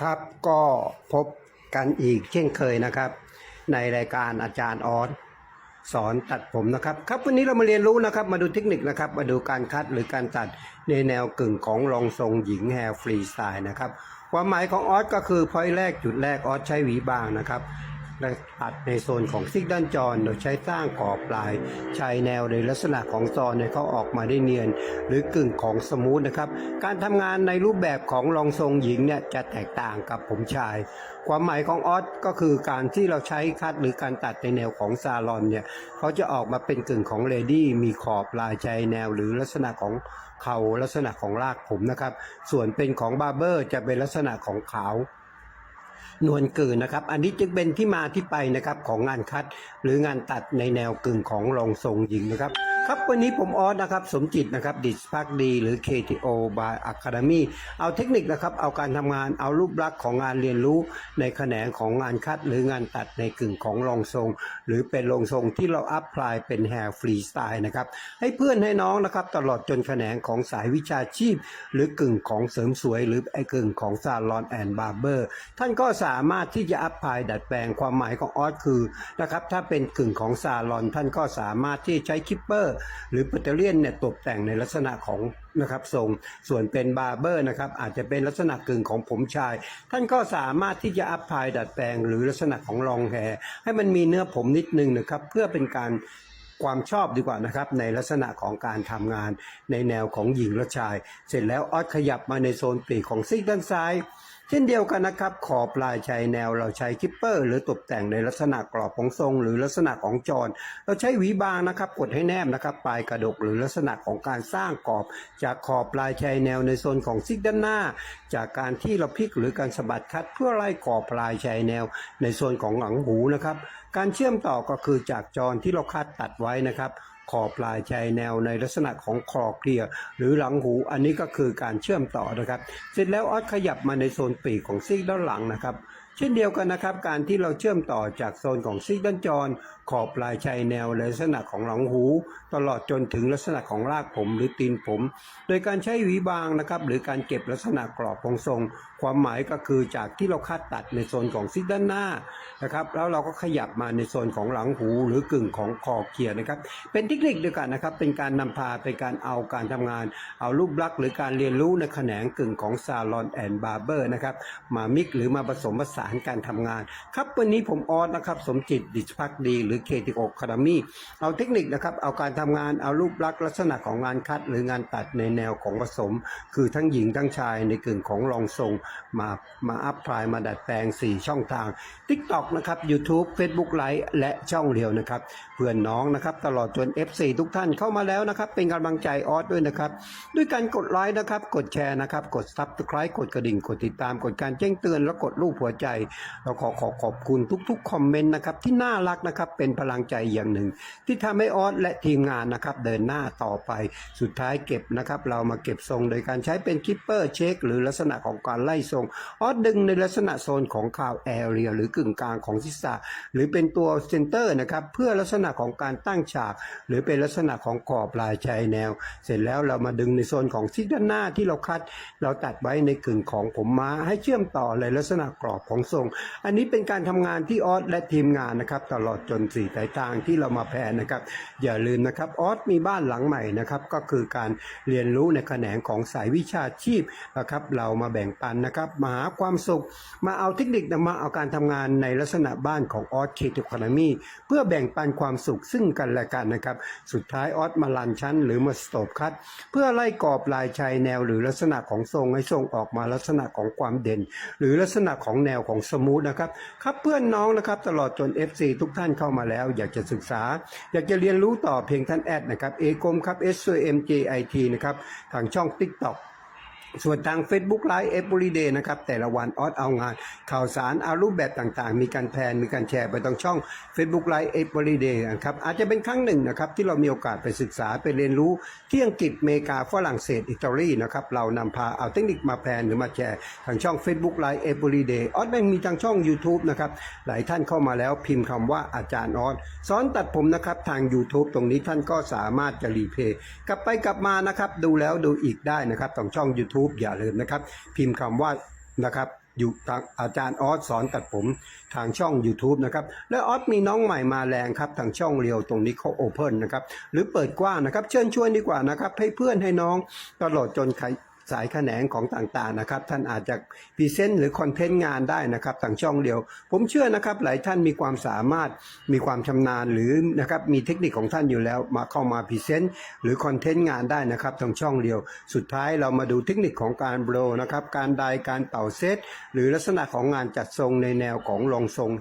ครับก็พบกันอีกเช่นเคยนะครับ ในรายการอาจารย์ออสสอนตัดผมนะครับ ครับวันนี้เรามาเรียนรู้นะครับ มาดูเทคนิคนะครับ มาดูการคัดหรือการตัดในแนวกึ่งของรองทรงหญิงแฮร์ฟรีสไตล์นะครับความหมายของออสก็คือพอยแรกจุดแรกออสใช้หวีบางนะครับ และตัดในโซนของซิกด้านจรโดยใช้สร้างกอบปลายชายแนวในลักษณะของจรเนี่ยเขาออกมาได้เนียน หรือกึ่งของสมูทนะครับ การทำงานในรูปแบบของรองทรงหญิงเนี่ยจะแตกต่างกับผมชาย ความหมายของออสก็คือการที่เราใช้คัดหรือการตัดในแนวของซาลอนเนี่ยเขาจะออกมาเป็นกึ่งของเลดี้มีขอบลายชายแนวหรือลักษณะของเข่าลักษณะของรากผมนะครับ ส่วนเป็นของบาร์เบอร์จะเป็นลักษณะของขาว นวลเกินนะครับ อันนี้จึงเป็นที่มาที่ไปนะครับของงานคัดหรืองานตัดในแนวกึ่งของรองทรงหญิงนะครับ ครับวันนี้ผมออสนะครับสมจิตนะครับดิสพักดีหรือ KTO by Academy เอาเทคนิคนะครับเอาการทำงานเอารูปลักษณ์ของงานเรียนรู้ในแขนงของงานคัด หรืองานตัดในกึ่งของรองทรง หรือเป็นรองทรงที่เราอัพพลายเป็นแฮร์ฟรีสไตล์นะครับให้เพื่อนให้น้องนะครับตลอดจนแขนงของสายวิชาชีพ หรือกึ่งของเสริมสวย หรือไอ้กึ่งของซาลอนแอนด์บาร์เบอร์ท่านก็สามารถที่จะอัพพลายดัดแปลงความหมายของออสคือนะครับถ้าเป็นกึ่งของซาลอนท่านก็สามารถที่ใช้คิปเปอร์หรือปัตเตอร์เลียนเนี่ยตกแต่งในลักษณะของนะครับทรงส่วนเป็นบาร์เบอร์นะครับอาจจะเป็นลักษณะกึ่งของผมชาย ท่านก็สามารถที่จะอัพพลายดัดแปลง หรือลักษณะของรองแฮให้มันมีเนื้อผมนิดนึงนะครับเพื่อเป็นการความชอบดีกว่านะครับในลักษณะของการทำงานในแนวของหญิงและชาย เสร็จแล้วออสขยับมาในโซนปีกของซีกด้านซ้าย เช่นเดียวกันนะครับ ขอบลายชายแนวเราใช้คิปเปอร์ หรือตกแต่งในลักษณะกรอบของทรง หรือลักษณะของจร เราใช้หวีบางนะครับ กดให้แนบนะครับ ปลายกระดกหรือลักษณะของการสร้างกรอบ จากขอบปลายชายแนวในโซนของซิกด้านหน้า จากการที่เราพลิกหรือการสะบัดคัดเพื่อไล่กรอบปลายชายแนว ในโซนของหลังหูนะครับ การเชื่อมต่อก็คือจากจรที่เราคัดตัดไว้นะครับ ขอบปลายชายแนวในลักษณะของคอเคลียหรือหลังหูอันนี้ก็คือการเชื่อมต่อนะครับ เสร็จแล้วออสขยับมาในโซนปีกของซีกด้านหลังนะครับ ช่นเดียวกันนะครับ การที่เราเชื่อมต่อจากโซนของซีกด้านจร ขอบปลายชายแนวลักษณะของหลังหู ตลอดจนถึงลักษณะของรากผมหรือตีนผม โดยการใช้หวีบางนะครับหรือการเก็บลักษณะกรอบของทรง ความหมายก็คือจากที่เราคัดตัดในโซนของซีกด้านหน้านะครับแล้วเราก็ขยับมาในโซนของหลังหู หรือกึ่งของคอเคียร์นะครับ เป็นเทคนิคเดียวกันนะครับ เป็นการนำพาเป็นการเอาการทำงาน เอารูปลักษณ์หรือการเรียนรู้ในแขนงกึ่งของซาลอนแอนด์บาร์เบอร์นะครับมามิกหรือมาผสมผสานการทำงาน ครับวันนี้ผมออสนะครับ สมจิตดิชพักดี หรือเคติโอคาดามีเอาเทคนิคนะครับ เอาการทำงานเอารูปลักษณ์ลักษณะของงานคัด หรืองานตัดในแนวของผสม คือทั้งหญิงทั้งชายในกึ่งของรองทรงมามาอัพพลายมาดัดแปลง 4 ช่องทาง TikTok นะครับ YouTube Facebook Live และช่องเดียวนะครับเพื่อนน้องนะครับตลอดจน F4 ทุกท่านเข้ามาแล้วนะครับ เป็นกำลังใจออสด้วยนะครับ ด้วยการกดไลค์นะครับ กดแชร์นะครับ กด Subscribe กดกระดิ่ง กดติดตาม กดการแจ้งเตือน แล้วกดรูปหัวใจเราขอขอขอบคุณทุกๆคอมเมนต์นะครับที่น่ารักนะครับเป็นพลังใจอย่างหนึ่ง ที่ทำให้ออสและทีมงานนะครับเดินหน้าต่อไปสุดท้ายเก็บนะครับเรามาเก็บทรงโดยการใช้เป็นคิปเปอร์เช็คหรือลักษณะของการไล่ทรงออสดึงในลักษณะโซนของคาวแอเรียหรือกึ่งกลางของศีรษะหรือเป็นตัวเซนเตอร์นะครับเพื่อลักษณะของการตั้งฉาก หรือเป็นลักษณะของกรอบลายชายแนว เสร็จแล้วเรามาดึงในโซนของซีกด้านหน้าที่เราคัด เราตัดไว้ในกึ่งของผมม้าให้เชื่อมต่อในลักษณะกรอบของทรง อันนี้เป็นการทำงานที่ออสและทีมงานนะครับตลอดจนสี่สายทางที่เรามาแพนนะครับ อย่าลืมนะครับออสมีบ้านหลังใหม่นะครับก็คือการเรียนรู้ในแขนงของสายวิชาชีพนะครับเรามาแบ่งปันนะครับมาหาความสุข มาเอาเทคนิคมาเอาการทำงานในลักษณะบ้านของออสเคทูคานามีเพื่อแบ่งปันความสุขซึ่งกันและกันนะครับ สุดท้ายออสมาลันชั้น หรือมาสโตปคัดเพื่อไล่กรอบลายชายแนวหรือลักษณะของทรงให้ทรงออกมาลักษณะของความเด่น หรือลักษณะของแนวของสมูทนะครับครับเพื่อนน้องนะครับตลอดจน FC ทุกท่านเข้ามาแล้ว อยากจะศึกษา อยากจะเรียนรู้ต่อเพียงท่านแอดนะครับเอกมครับ S M J I T นะครับทางช่อง TikTok ส่วนทาง Facebook Live Everyday นะครับ แต่ละวันออสเอางาน ข่าวสารเอารูปแบบต่างๆ มีการแพนมีการแชร์ไปทางช่อง Facebook Live Everyday นะครับ อาจจะเป็นครั้งหนึ่งนะครับ ที่เรามีโอกาสไปศึกษาไปเรียนรู้ ที่อังกฤษอเมริกาฝรั่งเศสอิตาลีนะครับ เรานำพาเอาเทคนิคมาแพนหรือมาแชร์ทางช่อง Facebook Live Everyday ออสแม่งมีทางช่อง YouTube นะครับ หลายท่านเข้ามาแล้วพิมพ์คำว่าอาจารย์ออสสอนตัดผมนะครับทาง YouTube ตรงนี้ท่านก็สามารถจะรีเพย์กลับไปกลับมานะครับดูแล้วดูอีกได้นะครับทางช่อง YouTube อย่าลืมนะครับ พิมพ์คำว่านะครับอยู่ทางอาจารย์ออสสอนตัดผมทางช่อง YouTube นะครับ และออสมีน้องใหม่มาแรงครับทางช่องเรียวตรงนี้เขาโอเพ่นนะครับ หรือเปิดกว้างนะครับ เชิญชวนดีกว่านะครับ ให้เพื่อนให้น้องตลอดจนใคร สายแขนงของต่างๆนะครับ ท่านอาจจะพรีเซนต์หรือคอนเทนต์งานได้นะครับทางช่องเดียว ผมเชื่อนะครับหลายท่านมีความสามารถมีความชำนาญหรือนะครับมีเทคนิคของท่านอยู่แล้วมาเข้ามาพรีเซนต์หรือคอนเทนต์งานได้นะครับทางช่องเดียว สุดท้ายเรามาดูเทคนิคของการโบรนะครับการไดการเป่าเซตหรือลักษณะของงานจัดทรงในแนวของรองทรง